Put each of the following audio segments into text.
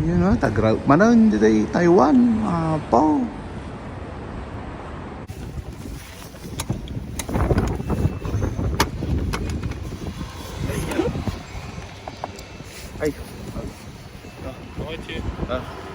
Yun o, tagra. Mana hindi tayo Taiwan. Apo. Ay. Ah.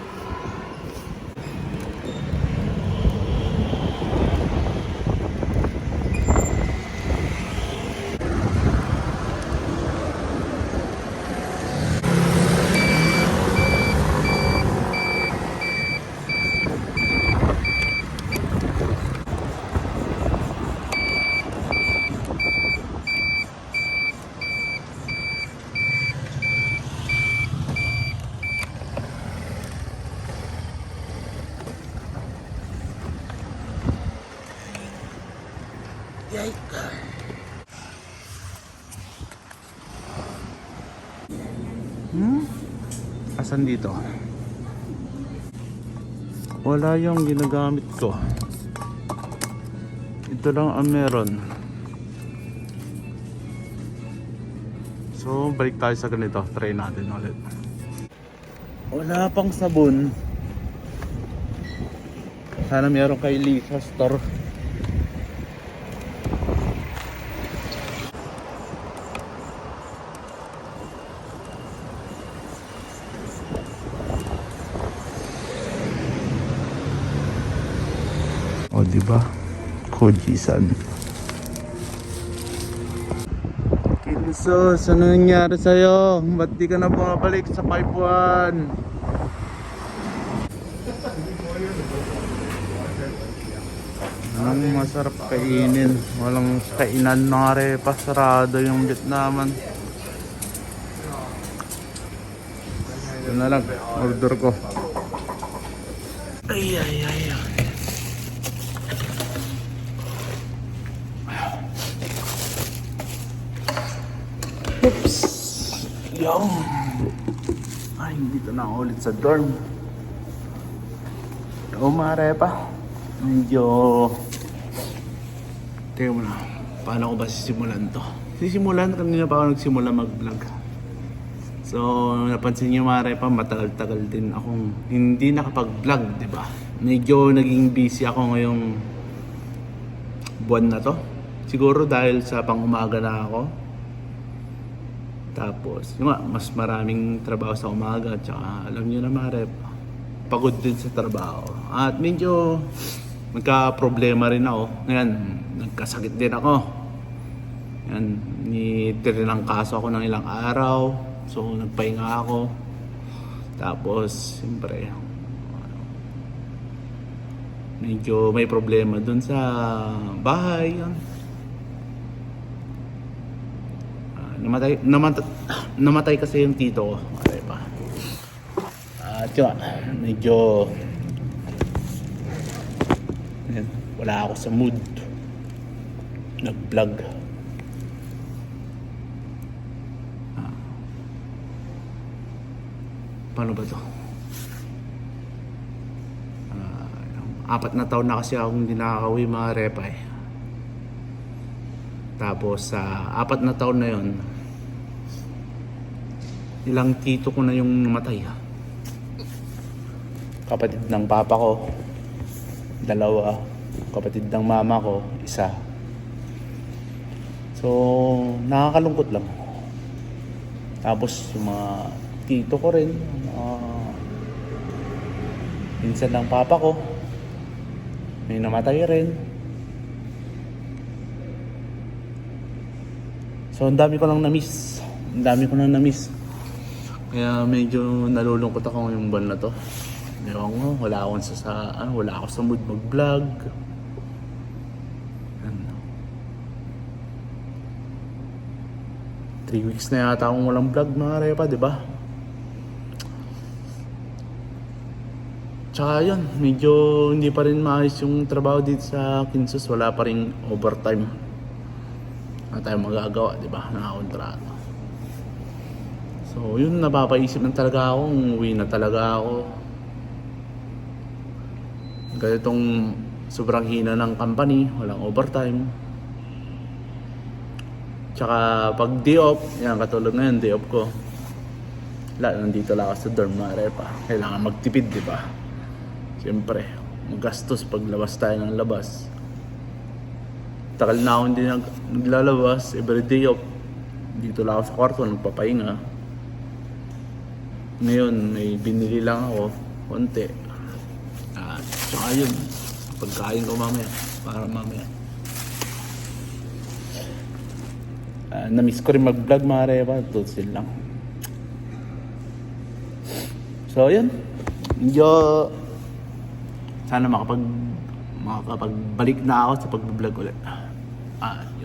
Yay. Hmm? Asan dito? Wala yung ginagamit ko. Ito lang ang meron. So, balik tayo sa ganito. Try natin ulit. Wala pang sabon. Sana meron kay Lisa store. O, di ba? Koji-san. Kinsos, ano nangyari sa'yo? Ba't di ka na bumabalik sa pipe 1? Ang masarap kainin. Walang kainan na arepa. Sarado yung Vietnaman. Ito na lang. Order ko. Ay, ay, ay, ay. Oops. Yung. Ay, dito na ulit sa dorm. Ito, marepa. Medyo... Teka muna. Paano ko ba sisimulan to? Sisimulan, kanina pa ako nagsimula mag-vlog. So, napansin niyo marepa, matagal-tagal din akong hindi nakapag-vlog, di ba? Medyo naging busy ako ngayong buwan na to. Siguro dahil sa pang-umaga na ako. Tapos, yung nga, mas maraming trabaho sa umaga. Tsaka, alam nyo na marep, pagod din sa trabaho. At medyo nagka-problema rin ako. Ngayon, nagkasakit din ako. Yan, nitirinang kaso ako ng ilang araw. So, nagpahinga ako. Tapos, siyempre, medyo may problema dun sa bahay. Yan. Ah, namatay, namatay, namatay kasi yung tito ko. Okay pa. At yun, medyo wala ako sa mood. Nag-vlog. Ah. Paano ba to? Ah, apat na taon na kasi akong hindi nakakauwi mga repa eh. Tapos sa apat na taon na yon ilang tito ko na yung namatay. Kapatid ng papa ko, dalawa. Kapatid ng mama ko, isa. So, nakakalungkot lang. Tapos, yung mga tito ko rin, uh, minsan ng papa ko, may namatay rin. So, ang dami ko lang na-miss. Ang dami ko lang na-miss. Kaya medyo nalulungkot ako ngayong buwan na to. Ewan ko, wala akong sa, sa ano, wala ako sa mood mag-vlog. Ano. Three weeks na yata akong walang vlog mga repa, di ba? Tsaka yun, medyo hindi pa rin maayos yung trabaho dito sa Kinsus. Wala pa rin overtime. Wala tayong magagawa, di ba? Nakakontrato. So, yun, napapaisip na talaga ako. Umuwi na talaga ako. Ganitong sobrang hina ng company, walang overtime. Tsaka pag day off, yan katulad ngayon, day off ko. Lalo nandito lang ako sa dorm na repa. Kailangan magtipid, di ba? Siyempre, magastos pag labas tayo ng labas. Takal na ako hindi nag, naglalabas. Everyday off. Dito lang ako sa kwarto, nagpapahinga. Ngayon, may binili lang ako. Konti. At saka yun. Pagkain ko mamaya. Para mamaya. Ah, na-miss ko rin mag-vlog mga repa. Tutsil lang. So, yun. Medyo sana makapag makapagbalik na ako sa pag-vlog ulit. Ah.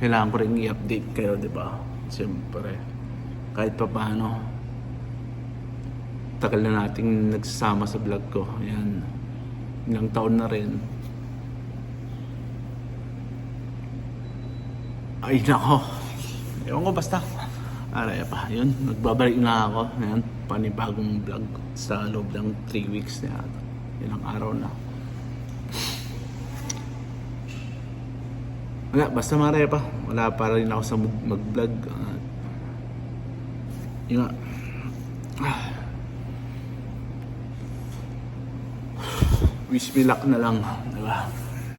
Kailangan ko rin i-update kayo, di ba? Siyempre. Kahit pa paano, tagal na nating nagsasama sa vlog ko. Yan. Ilang taon na rin. Ay, nako. Ewan ko basta. Aray pa, yun. Nagbabalik na ako. Ayan, panibagong vlog sa loob ng 3 weeks na yata. Ilang araw na. Wala, basta mare pa. Wala pa rin ako sa mag-vlog. At yun nga. Ah. Wish me luck na lang. Diba?